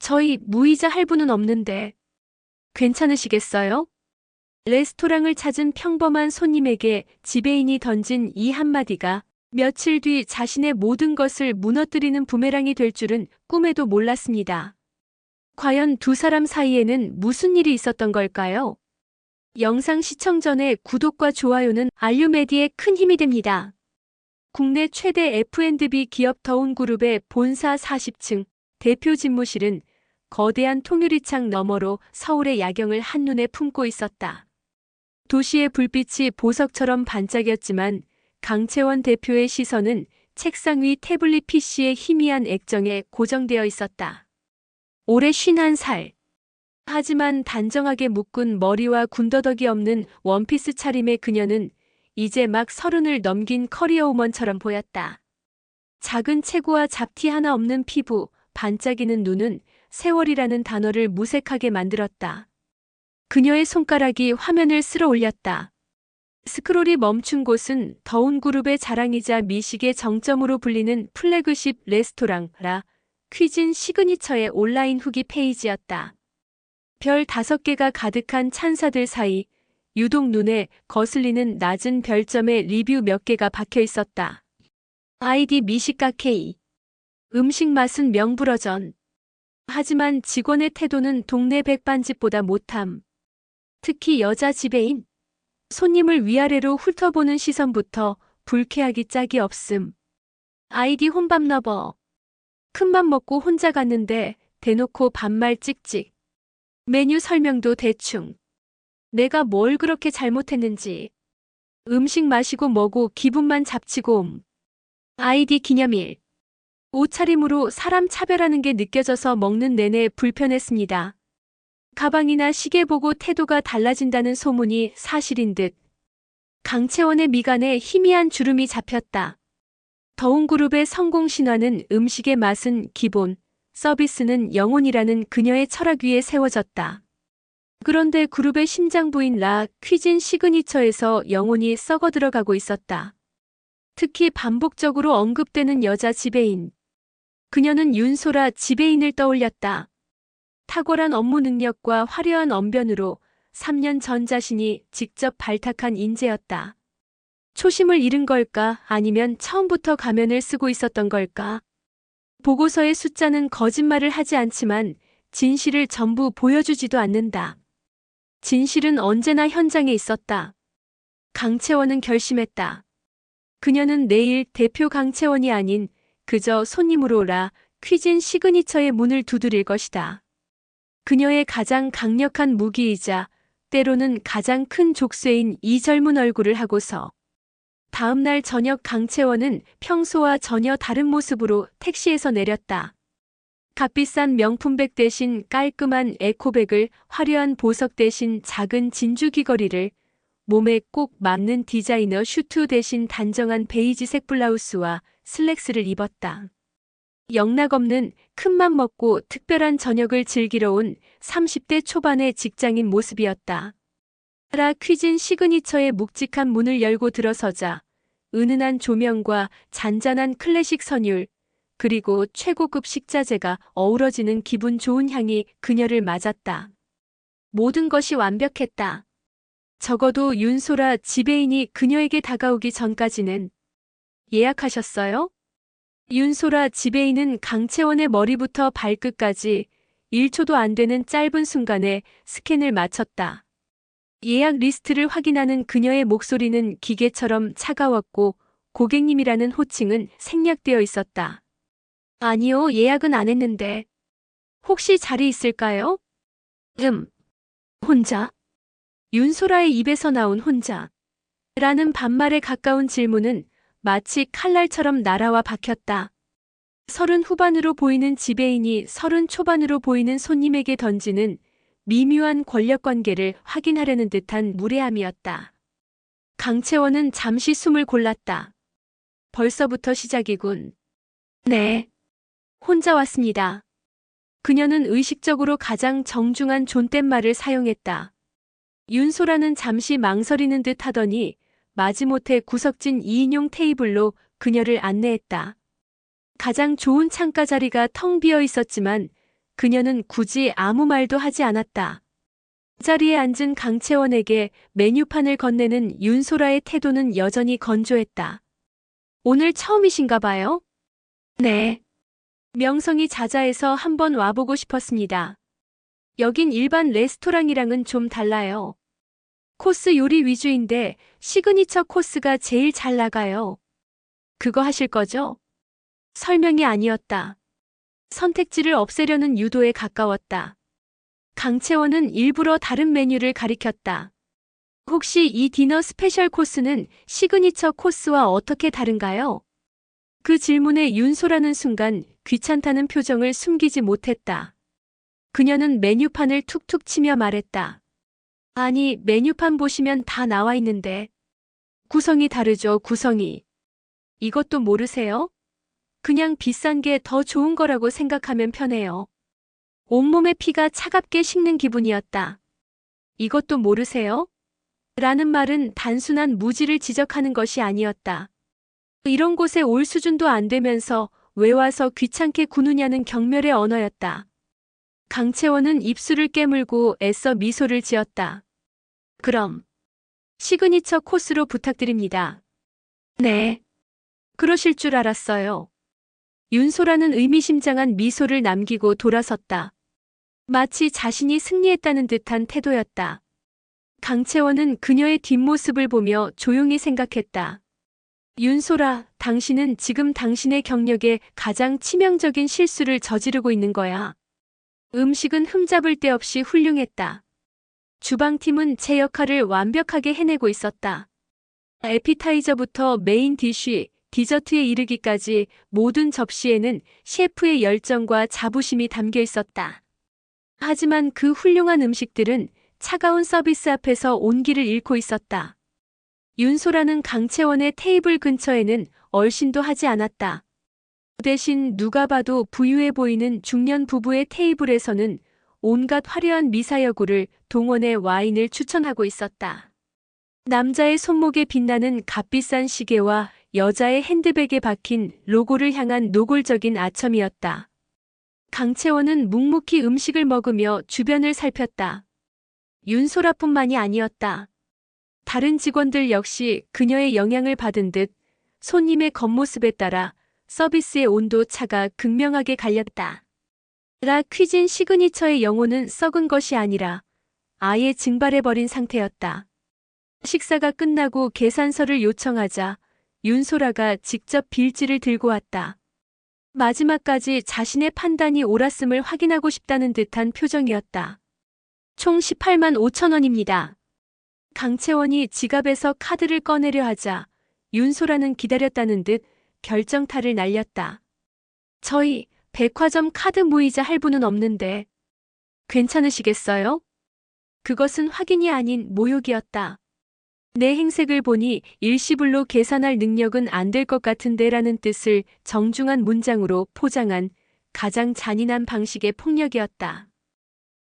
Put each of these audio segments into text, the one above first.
저희 무이자 할부는 없는데 괜찮으시겠어요? 레스토랑을 찾은 평범한 손님에게 지배인이 던진 이 한마디가 며칠 뒤 자신의 모든 것을 무너뜨리는 부메랑이 될 줄은 꿈에도 몰랐습니다. 과연 두 사람 사이에는 무슨 일이 있었던 걸까요? 영상 시청 전에 구독과 좋아요는 알류메디에 큰 힘이 됩니다. 국내 최대 F&B 기업 더운그룹의 본사 40층 대표 집무실은 거대한 통유리창 너머로 서울의 야경을 한눈에 품고 있었다. 도시의 불빛이 보석처럼 반짝였지만 강채원 대표의 시선은 책상 위 태블릿 PC의 희미한 액정에 고정되어 있었다. 올해 51살. 하지만 단정하게 묶은 머리와 군더더기 없는 원피스 차림의 그녀는 이제 막 서른을 넘긴 커리어 우먼처럼 보였다. 작은 체구와 잡티 하나 없는 피부, 반짝이는 눈은 세월이라는 단어를 무색하게 만들었다. 그녀의 손가락이 화면을 쓸어 올렸다. 스크롤이 멈춘 곳은 더운 그룹의 자랑이자 미식의 정점으로 불리는 플래그십 레스토랑 라 퀴진 시그니처의 온라인 후기 페이지였다. 별 다섯 개가 가득한 찬사들 사이 유독 눈에 거슬리는 낮은 별점의 리뷰 몇 개가 박혀 있었다. 아이디 미식가 K. 음식 맛은 명불허전. 하지만 직원의 태도는 동네 백반집보다 못함. 특히 여자 지배인. 손님을 위아래로 훑어보는 시선부터 불쾌하기 짝이 없음. 아이디 혼밥러버. 큰맘 먹고 혼자 갔는데 대놓고 반말 찍찍. 메뉴 설명도 대충. 내가 뭘 그렇게 잘못했는지. 음식 마시고 뭐고 기분만 잡치고 옴. 아이디 기념일. 옷차림으로 사람 차별하는 게 느껴져서 먹는 내내 불편했습니다. 가방이나 시계 보고 태도가 달라진다는 소문이 사실인 듯. 강채원의 미간에 희미한 주름이 잡혔다. 더운 그룹의 성공 신화는 음식의 맛은 기본, 서비스는 영혼이라는 그녀의 철학 위에 세워졌다. 그런데 그룹의 심장부인 라 퀴진 시그니처에서 영혼이 썩어 들어가고 있었다. 특히 반복적으로 언급되는 여자 지배인. 그녀는 윤소라 지배인을 떠올렸다. 탁월한 업무 능력과 화려한 언변으로 3년 전 자신이 직접 발탁한 인재였다. 초심을 잃은 걸까 아니면 처음부터 가면을 쓰고 있었던 걸까? 보고서의 숫자는 거짓말을 하지 않지만 진실을 전부 보여주지도 않는다. 진실은 언제나 현장에 있었다. 강채원은 결심했다. 그녀는 내일 대표 강채원이 아닌 그저 손님으로 오라 퀴진 시그니처의 문을 두드릴 것이다. 그녀의 가장 강력한 무기이자 때로는 가장 큰 족쇄인 이 젊은 얼굴을 하고서 다음 날 저녁 강채원은 평소와 전혀 다른 모습으로 택시에서 내렸다. 값비싼 명품백 대신 깔끔한 에코백을 화려한 보석 대신 작은 진주 귀걸이를 몸에 꼭 맞는 디자이너 슈트 대신 단정한 베이지색 블라우스와 슬랙스를 입었다. 영락 없는 큰맘 먹고 특별한 저녁을 즐기러 온 30대 초반의 직장인 모습이었다. 라 퀴진 시그니처의 묵직한 문을 열고 들어서자 은은한 조명과 잔잔한 클래식 선율, 그리고 최고급 식자재가 어우러지는 기분 좋은 향이 그녀를 맞았다. 모든 것이 완벽했다. 적어도 윤소라 지배인이 그녀에게 다가오기 전까지는 예약하셨어요? 윤소라 지배인은 강채원의 머리부터 발끝까지 1초도 안 되는 짧은 순간에 스캔을 마쳤다. 예약 리스트를 확인하는 그녀의 목소리는 기계처럼 차가웠고 고객님이라는 호칭은 생략되어 있었다. 아니요, 예약은 안 했는데. 혹시 자리 있을까요? 음. 혼자? 윤소라의 입에서 나온 혼자. 라는 반말에 가까운 질문은 마치 칼날처럼 날아와 박혔다. 서른 후반으로 보이는 지배인이 서른 초반으로 보이는 손님에게 던지는 미묘한 권력 관계를 확인하려는 듯한 무례함이었다. 강채원은 잠시 숨을 골랐다. 벌써부터 시작이군. 네. 혼자 왔습니다. 그녀는 의식적으로 가장 정중한 존댓말을 사용했다. 윤소라는 잠시 망설이는 듯 하더니 마지못해 구석진 2인용 테이블로 그녀를 안내했다. 가장 좋은 창가 자리가 텅 비어 있었지만 그녀는 굳이 아무 말도 하지 않았다. 자리에 앉은 강채원에게 메뉴판을 건네는 윤소라의 태도는 여전히 건조했다. 오늘 처음이신가 봐요? 네. 명성이 자자해서 한번 와보고 싶었습니다. 여긴 일반 레스토랑이랑은 좀 달라요. 코스 요리 위주인데 시그니처 코스가 제일 잘 나가요. 그거 하실 거죠? 설명이 아니었다. 선택지를 없애려는 유도에 가까웠다. 강채원은 일부러 다른 메뉴를 가리켰다. 혹시 이 디너 스페셜 코스는 시그니처 코스와 어떻게 다른가요? 그 질문에 윤소라는 순간 귀찮다는 표정을 숨기지 못했다. 그녀는 메뉴판을 툭툭 치며 말했다. 아니, 메뉴판 보시면 다 나와 있는데. 구성이 다르죠, 구성이. 이것도 모르세요? 그냥 비싼 게 더 좋은 거라고 생각하면 편해요. 온몸의 피가 차갑게 식는 기분이었다. 이것도 모르세요? 라는 말은 단순한 무지를 지적하는 것이 아니었다. 이런 곳에 올 수준도 안 되면서 왜 와서 귀찮게 구느냐는 경멸의 언어였다. 강채원은 입술을 깨물고 애써 미소를 지었다. 그럼 시그니처 코스로 부탁드립니다. 네. 그러실 줄 알았어요. 윤소라는 의미심장한 미소를 남기고 돌아섰다. 마치 자신이 승리했다는 듯한 태도였다. 강채원은 그녀의 뒷모습을 보며 조용히 생각했다. 윤소라, 당신은 지금 당신의 경력에 가장 치명적인 실수를 저지르고 있는 거야. 음식은 흠잡을 데 없이 훌륭했다. 주방팀은 제 역할을 완벽하게 해내고 있었다. 에피타이저부터 메인 디쉬, 디저트에 이르기까지 모든 접시에는 셰프의 열정과 자부심이 담겨 있었다. 하지만 그 훌륭한 음식들은 차가운 서비스 앞에서 온기를 잃고 있었다. 윤소라는 강채원의 테이블 근처에는 얼씬도 하지 않았다. 대신 누가 봐도 부유해 보이는 중년 부부의 테이블에서는 온갖 화려한 미사여구를 동원해 와인을 추천하고 있었다. 남자의 손목에 빛나는 값비싼 시계와 여자의 핸드백에 박힌 로고를 향한 노골적인 아첨이었다. 강채원은 묵묵히 음식을 먹으며 주변을 살폈다. 윤소라뿐만이 아니었다. 다른 직원들 역시 그녀의 영향을 받은 듯 손님의 겉모습에 따라 서비스의 온도 차가 극명하게 갈렸다. 라 퀴진 시그니처의 영혼은 썩은 것이 아니라 아예 증발해버린 상태였다. 식사가 끝나고 계산서를 요청하자 윤소라가 직접 빌지를 들고 왔다. 마지막까지 자신의 판단이 옳았음을 확인하고 싶다는 듯한 표정이었다. 총 18만 5천 원입니다. 강채원이 지갑에서 카드를 꺼내려 하자 윤소라는 기다렸다는 듯 결정타를 날렸다. 저희 백화점 카드 무이자 할부는 없는데 괜찮으시겠어요? 그것은 확인이 아닌 모욕이었다. 내 행색을 보니 일시불로 계산할 능력은 안 될 것 같은데 라는 뜻을 정중한 문장으로 포장한 가장 잔인한 방식의 폭력이었다.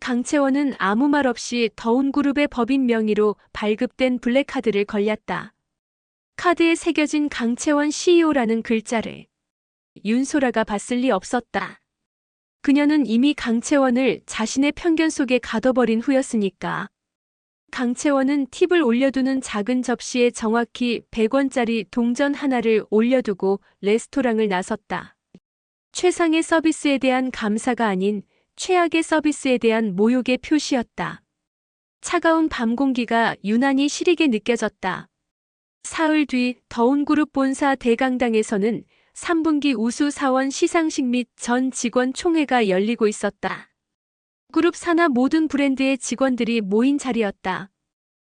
강채원은 아무 말 없이 더운 그룹의 법인 명의로 발급된 블랙카드를 걸렸다. 카드에 새겨진 강채원 CEO라는 글자를 윤소라가 봤을 리 없었다. 그녀는 이미 강채원을 자신의 편견 속에 가둬버린 후였으니까. 강채원은 팁을 올려두는 작은 접시에 정확히 100원짜리 동전 하나를 올려두고 레스토랑을 나섰다. 최상의 서비스에 대한 감사가 아닌 최악의 서비스에 대한 모욕의 표시였다. 차가운 밤 공기가 유난히 시리게 느껴졌다. 사흘 뒤 더운 그룹 본사 대강당에서는 3분기 우수 사원 시상식 및 전 직원 총회가 열리고 있었다. 그룹 산하 모든 브랜드의 직원들이 모인 자리였다.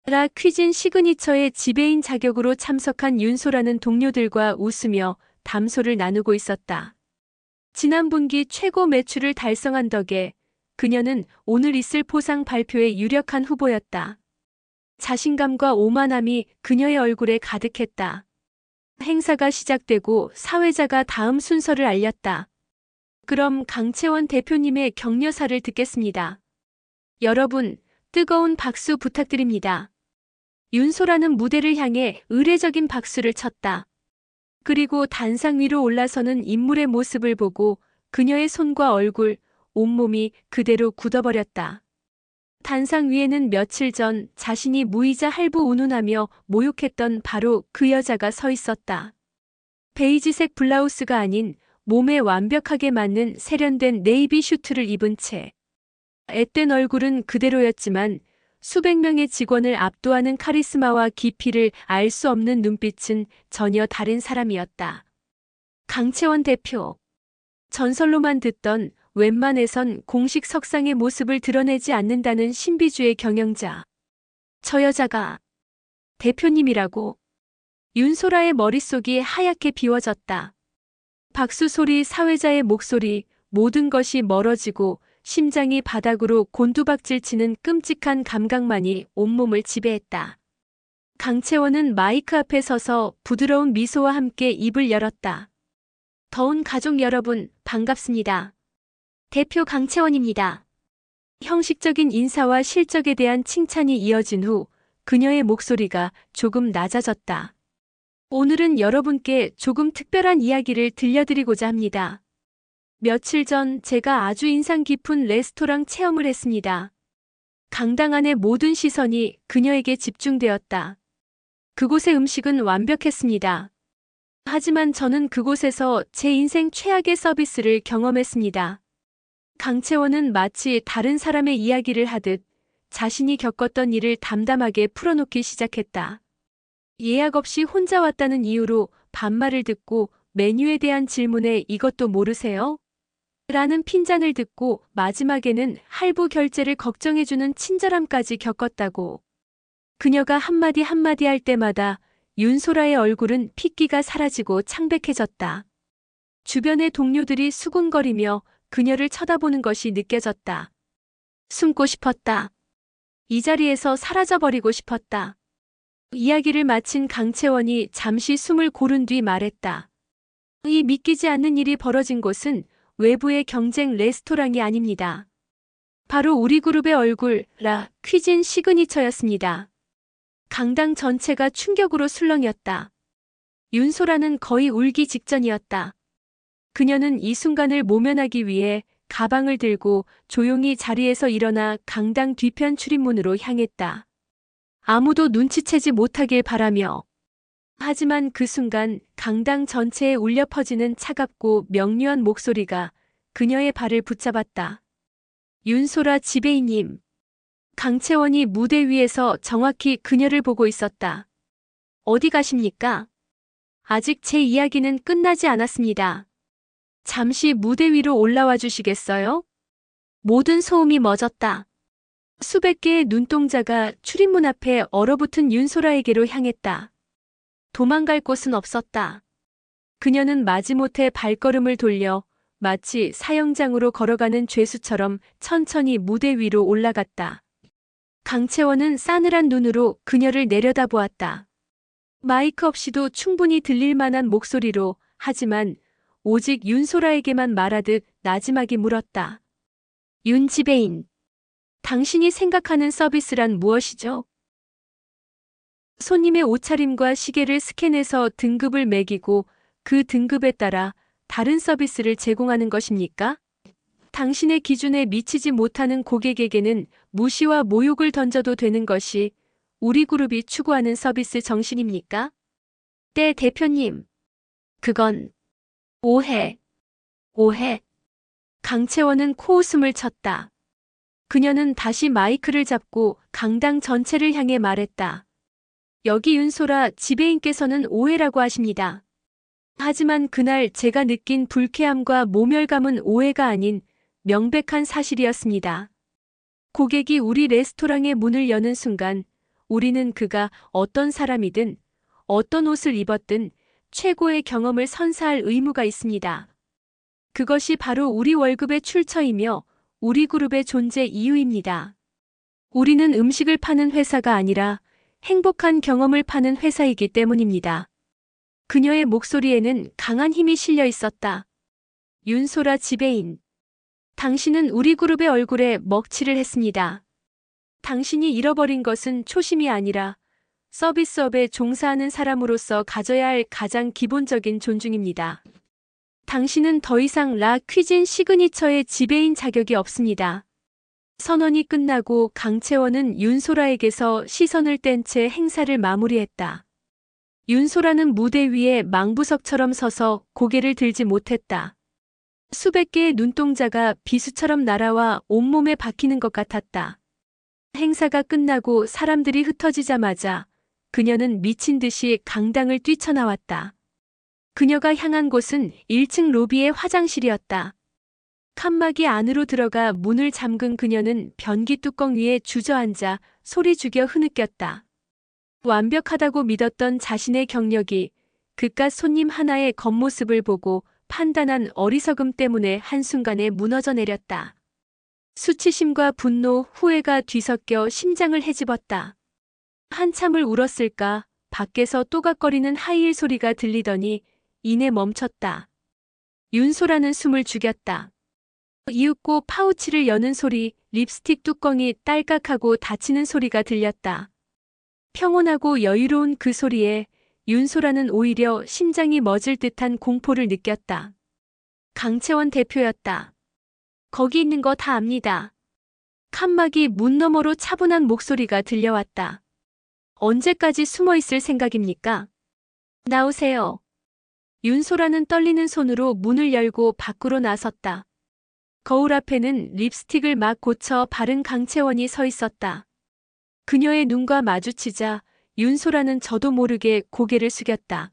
라 퀴진 시그니처의 지배인 자격으로 참석한 윤소라는 동료들과 웃으며 담소를 나누고 있었다. 지난 분기 최고 매출을 달성한 덕에 그녀는 오늘 있을 포상 발표의 유력한 후보였다. 자신감과 오만함이 그녀의 얼굴에 가득했다. 행사가 시작되고 사회자가 다음 순서를 알렸다. 그럼 강채원 대표님의 격려사를 듣겠습니다. 여러분, 뜨거운 박수 부탁드립니다. 윤소라는 무대를 향해 의례적인 박수를 쳤다. 그리고 단상 위로 올라서는 인물의 모습을 보고 그녀의 손과 얼굴, 온몸이 그대로 굳어버렸다. 단상 위에는 며칠 전 자신이 무이자 할부 운운하며 모욕했던 바로 그 여자가 서 있었다. 베이지색 블라우스가 아닌 몸에 완벽하게 맞는 세련된 네이비 슈트를 입은 채 앳된 얼굴은 그대로였지만 수백 명의 직원을 압도하는 카리스마와 깊이를 알 수 없는 눈빛은 전혀 다른 사람이었다. 강채원 대표. 전설로만 듣던 웬만해선 공식 석상의 모습을 드러내지 않는다는 신비주의 경영자. 저 여자가 대표님이라고. 윤소라의 머릿속이 하얗게 비워졌다. 박수 소리, 사회자의 목소리, 모든 것이 멀어지고 심장이 바닥으로 곤두박질 치는 끔찍한 감각만이 온몸을 지배했다. 강채원은 마이크 앞에 서서 부드러운 미소와 함께 입을 열었다. 더운 가족 여러분, 반갑습니다. 대표 강채원입니다. 형식적인 인사와 실적에 대한 칭찬이 이어진 후 그녀의 목소리가 조금 낮아졌다. 오늘은 여러분께 조금 특별한 이야기를 들려드리고자 합니다. 며칠 전 제가 아주 인상 깊은 레스토랑 체험을 했습니다. 강당 안의 모든 시선이 그녀에게 집중되었다. 그곳의 음식은 완벽했습니다. 하지만 저는 그곳에서 제 인생 최악의 서비스를 경험했습니다. 강채원은 마치 다른 사람의 이야기를 하듯 자신이 겪었던 일을 담담하게 풀어놓기 시작했다. 예약 없이 혼자 왔다는 이유로 반말을 듣고 메뉴에 대한 질문에 이것도 모르세요? 라는 핀잔을 듣고 마지막에는 할부 결제를 걱정해주는 친절함까지 겪었다고. 그녀가 한마디 한마디 할 때마다 윤소라의 얼굴은 핏기가 사라지고 창백해졌다. 주변의 동료들이 수군거리며 그녀를 쳐다보는 것이 느껴졌다. 숨고 싶었다. 이 자리에서 사라져버리고 싶었다. 이야기를 마친 강채원이 잠시 숨을 고른 뒤 말했다. 이 믿기지 않는 일이 벌어진 곳은 외부의 경쟁 레스토랑이 아닙니다. 바로 우리 그룹의 얼굴, 라, 퀴진 시그니처였습니다. 강당 전체가 충격으로 술렁였다. 윤소라는 거의 울기 직전이었다. 그녀는 이 순간을 모면하기 위해 가방을 들고 조용히 자리에서 일어나 강당 뒤편 출입문으로 향했다. 아무도 눈치채지 못하길 바라며 하지만 그 순간 강당 전체에 울려 퍼지는 차갑고 명료한 목소리가 그녀의 발을 붙잡았다. 윤소라 지배인님. 강채원이 무대 위에서 정확히 그녀를 보고 있었다. 어디 가십니까? 아직 제 이야기는 끝나지 않았습니다. 잠시 무대 위로 올라와 주시겠어요? 모든 소음이 멎었다. 수백 개의 눈동자가 출입문 앞에 얼어붙은 윤소라에게로 향했다. 도망갈 곳은 없었다. 그녀는 마지못해 발걸음을 돌려 마치 사형장으로 걸어가는 죄수처럼 천천히 무대 위로 올라갔다. 강채원은 싸늘한 눈으로 그녀를 내려다보았다. 마이크 없이도 충분히 들릴 만한 목소리로 하지만 오직 윤소라에게만 말하듯 나지막이 물었다. 윤 지배인. 당신이 생각하는 서비스란 무엇이죠? 손님의 옷차림과 시계를 스캔해서 등급을 매기고 그 등급에 따라 다른 서비스를 제공하는 것입니까? 당신의 기준에 미치지 못하는 고객에게는 무시와 모욕을 던져도 되는 것이 우리 그룹이 추구하는 서비스 정신입니까? 네, 대표님. 그건 오해. 오해. 강채원은 코웃음을 쳤다. 그녀는 다시 마이크를 잡고 강당 전체를 향해 말했다. 여기 윤소라 지배인께서는 오해라고 하십니다. 하지만 그날 제가 느낀 불쾌함과 모멸감은 오해가 아닌 명백한 사실이었습니다. 고객이 우리 레스토랑의 문을 여는 순간 우리는 그가 어떤 사람이든 어떤 옷을 입었든 최고의 경험을 선사할 의무가 있습니다. 그것이 바로 우리 월급의 출처이며 우리 그룹의 존재 이유입니다. 우리는 음식을 파는 회사가 아니라 행복한 경험을 파는 회사이기 때문입니다. 그녀의 목소리에는 강한 힘이 실려 있었다. 윤소라 지배인. 당신은 우리 그룹의 얼굴에 먹칠을 했습니다. 당신이 잃어버린 것은 초심이 아니라 서비스업에 종사하는 사람으로서 가져야 할 가장 기본적인 존중입니다. 당신은 더 이상 라 퀴진 시그니처의 지배인 자격이 없습니다. 선언이 끝나고 강채원은 윤소라에게서 시선을 뗀 채 행사를 마무리했다. 윤소라는 무대 위에 망부석처럼 서서 고개를 들지 못했다. 수백 개의 눈동자가 비수처럼 날아와 온몸에 박히는 것 같았다. 행사가 끝나고 사람들이 흩어지자마자 그녀는 미친 듯이 강당을 뛰쳐나왔다. 그녀가 향한 곳은 1층 로비의 화장실이었다. 칸막이 안으로 들어가 문을 잠근 그녀는 변기 뚜껑 위에 주저앉아 소리 죽여 흐느꼈다. 완벽하다고 믿었던 자신의 경력이 그깟 손님 하나의 겉모습을 보고 판단한 어리석음 때문에 한순간에 무너져 내렸다. 수치심과 분노, 후회가 뒤섞여 심장을 헤집었다. 한참을 울었을까 밖에서 또각거리는 하이힐 소리가 들리더니 이내 멈췄다. 윤소라는 숨을 죽였다. 이윽고 파우치를 여는 소리, 립스틱 뚜껑이 딸깍하고 닫히는 소리가 들렸다. 평온하고 여유로운 그 소리에 윤소라는 오히려 심장이 멎을 듯한 공포를 느꼈다. 강채원 대표였다. 거기 있는 거 다 압니다. 칸막이 문 너머로 차분한 목소리가 들려왔다. 언제까지 숨어 있을 생각입니까? 나오세요. 윤소라는 떨리는 손으로 문을 열고 밖으로 나섰다. 거울 앞에는 립스틱을 막 고쳐 바른 강채원이 서 있었다. 그녀의 눈과 마주치자 윤소라는 저도 모르게 고개를 숙였다.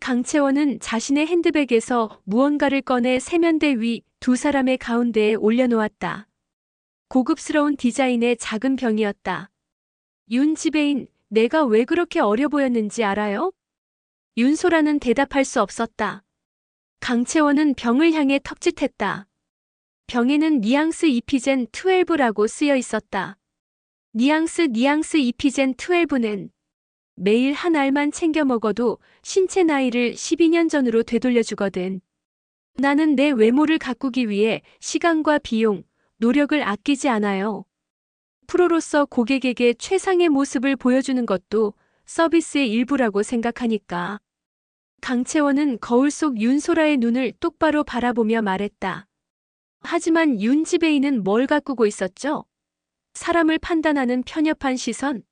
강채원은 자신의 핸드백에서 무언가를 꺼내 세면대 위 두 사람의 가운데에 올려놓았다. 고급스러운 디자인의 작은 병이었다. 윤 지배인, 내가 왜 그렇게 어려 보였는지 알아요? 윤소라는 대답할 수 없었다. 강채원은 병을 향해 턱짓했다. 병에는 니앙스 이피젠 12라고 쓰여 있었다. 니앙스 니앙스 이피젠 12는 매일 한 알만 챙겨 먹어도 신체 나이를 12년 전으로 되돌려주거든. 나는 내 외모를 가꾸기 위해 시간과 비용, 노력을 아끼지 않아요. 프로로서 고객에게 최상의 모습을 보여주는 것도 서비스의 일부라고 생각하니까. 강채원은 거울 속 윤소라의 눈을 똑바로 바라보며 말했다. 하지만 윤 지배인은 뭘 가꾸고 있었죠? 사람을 판단하는 편협한 시선,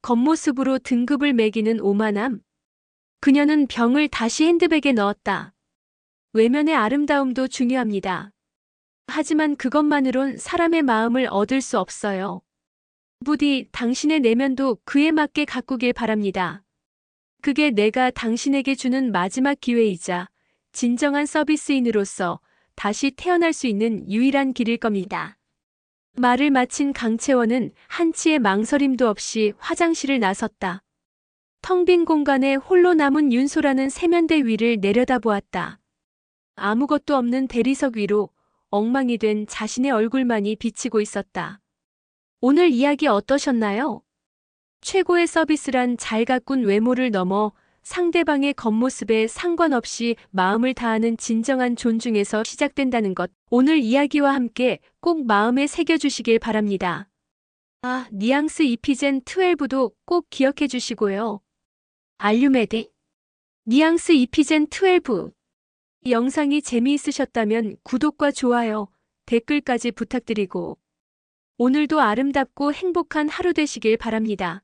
겉모습으로 등급을 매기는 오만함. 그녀는 병을 다시 핸드백에 넣었다. 외면의 아름다움도 중요합니다. 하지만 그것만으론 사람의 마음을 얻을 수 없어요. 부디 당신의 내면도 그에 맞게 가꾸길 바랍니다. 그게 내가 당신에게 주는 마지막 기회이자 진정한 서비스인으로서 다시 태어날 수 있는 유일한 길일 겁니다. 말을 마친 강채원은 한치의 망설임도 없이 화장실을 나섰다. 텅 빈 공간에 홀로 남은 윤소라는 세면대 위를 내려다보았다. 아무것도 없는 대리석 위로 엉망이 된 자신의 얼굴만이 비치고 있었다. 오늘 이야기 어떠셨나요? 최고의 서비스란 잘 가꾼 외모를 넘어 상대방의 겉모습에 상관없이 마음을 다하는 진정한 존중에서 시작된다는 것. 오늘 이야기와 함께 꼭 마음에 새겨주시길 바랍니다. 아, 니앙스 이피젠 12도 꼭 기억해 주시고요. 알류메데 니앙스 이피젠 12 영상이 재미있으셨다면 구독과 좋아요, 댓글까지 부탁드리고 오늘도 아름답고 행복한 하루 되시길 바랍니다.